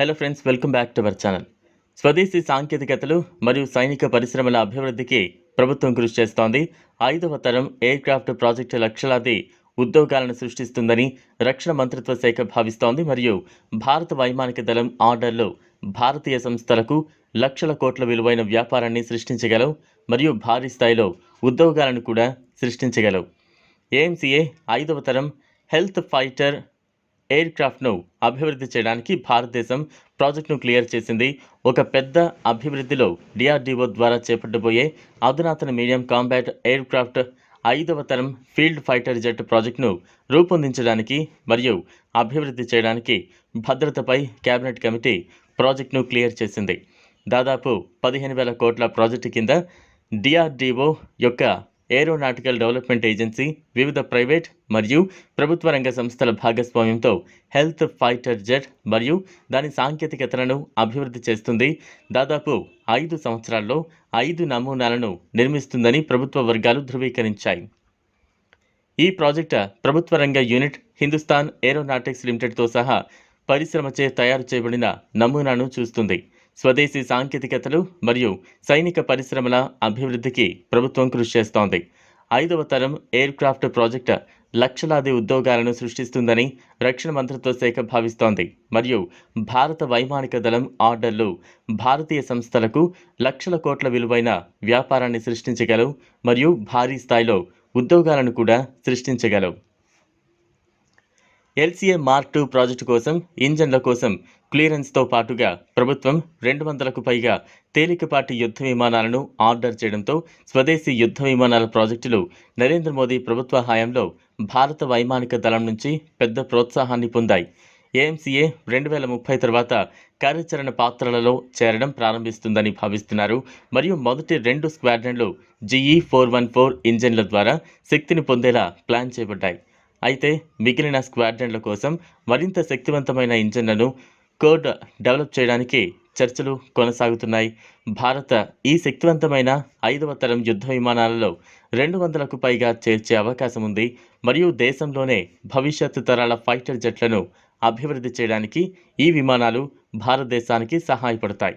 Hello friends welcome back to our channel స్వదేశీ సాంకేతికతలు మరియు సైనిక పరిశ్రమల అభివృద్ధికి ప్రభుత్వం కృషి చేస్తోంది. ఐదవ తరం ఎయిర్ క్రాఫ్ట్ ప్రాజెక్టు లక్షలాది ఉద్యోగాలను సృష్టిస్తుందని రక్షణ మంత్రిత్వ శాఖ భావిస్తోంది. మరియు భారత వైమానిక దళం ఆర్డర్లు భారతీయ సంస్థలకు లక్షల కోట్ల విలువైన వ్యాపారాన్ని సృష్టించగలవు మరియు భారీ స్థాయిలో ఉద్యోగాలను కూడా సృష్టించగలవు. ఏఎంసీఏ ఐదవ తరం హెల్త్ ఫైటర్ ఎయిర్ క్రాఫ్ట్ను అభివృద్ధి చేయడానికి భారతదేశం ప్రాజెక్టును క్లియర్ చేసింది. ఒక పెద్ద అభివృద్ధిలో డిఆర్డీఓ ద్వారా చేపట్టబోయే అధునాతన మీడియం కాంబాట్ ఎయిర్ క్రాఫ్ట్ ఐదవ తరం ఫీల్డ్ ఫైటర్ జెట్ ప్రాజెక్టును రూపొందించడానికి మరియు అభివృద్ధి చేయడానికి భద్రతపై కేబినెట్ కమిటీ ప్రాజెక్టును క్లియర్ చేసింది. దాదాపు పదిహేను వేల కోట్ల ప్రాజెక్టు కింద డిఆర్డీఓ యొక్క ఏరోనాటికల్ డెవలప్మెంట్ ఏజెన్సీ వివిధ ప్రైవేట్ మరియు ప్రభుత్వ రంగ సంస్థల భాగస్వామ్యంతో హెల్త్ ఫైటర్ జెట్ మరియు దాని సాంకేతికతలను అభివృద్ధి చేస్తుంది. దాదాపు ఐదు సంవత్సరాల్లో ఐదు నమూనాలను నిర్మిస్తుందని ప్రభుత్వ వర్గాలు ధృవీకరించాయి. ఈ ప్రాజెక్ట్ ప్రభుత్వ రంగ యూనిట్ హిందుస్థాన్ ఏరోనాటిక్స్ లిమిటెడ్తో సహా పరిశ్రమచే తయారు చేయబడిన నమూనాను చూస్తుంది. స్వదేశీ సాంకేతికతలు మరియు సైనిక పరిశ్రమల అభివృద్ధికి ప్రభుత్వం కృషి చేస్తోంది. ఐదవ తరం ఎయిర్ క్రాఫ్ట్ ప్రాజెక్ట్ లక్షలాది ఉద్యోగాలను సృష్టిస్తుందని రక్షణ మంత్రిత్వ శాఖ భావిస్తోంది. మరియు భారత వైమానిక దళం ఆర్డర్లు భారతీయ సంస్థలకు లక్షల కోట్ల విలువైన వ్యాపారాన్ని సృష్టించగలవు మరియు భారీ స్థాయిలో ఉద్యోగాలను కూడా సృష్టించగలవు. ఎల్సీఏ మార్క్ టూ ప్రాజెక్టు కోసం ఇంజన్ల కోసం క్లియరెన్స్తో పాటుగా ప్రభుత్వం రెండు వందలకు పైగా తేలికపాటి యుద్ధ విమానాలను ఆర్డర్ చేయడంతో స్వదేశీ యుద్ధ విమానాల ప్రాజెక్టులు నరేంద్ర మోదీ ప్రభుత్వ హయాంలో భారత వైమానిక దళం నుంచి పెద్ద ప్రోత్సాహాన్ని పొందాయి. ఏఎంసీఏ రెండు వేల ముప్పై తర్వాత కార్యాచరణ పాత్రలలో చేరడం ప్రారంభిస్తుందని భావిస్తున్నారు. మరియు మొదటి రెండు స్క్వాడ్రన్లు జీఈ ఫోర్ వన్ ఫోర్ ఇంజన్ల ద్వారా శక్తిని పొందేలా ప్లాన్ చేయబడ్డాయి అయితే మిగిలిన స్క్వాడ్రన్ల కోసం మరింత శక్తివంతమైన ఇంజన్లను కోడ్ డెవలప్ చేయడానికి చర్చలు కొనసాగుతున్నాయి. భారత ఈ శక్తివంతమైన ఐదవ తరం యుద్ధ విమానాలలో రెండు వందలకు పైగా చేర్చే అవకాశం ఉంది. మరియు దేశంలోనే భవిష్యత్తు తరాల ఫైటర్ జెట్లను అభివృద్ధి చేయడానికి ఈ విమానాలు భారతదేశానికి సహాయపడతాయి.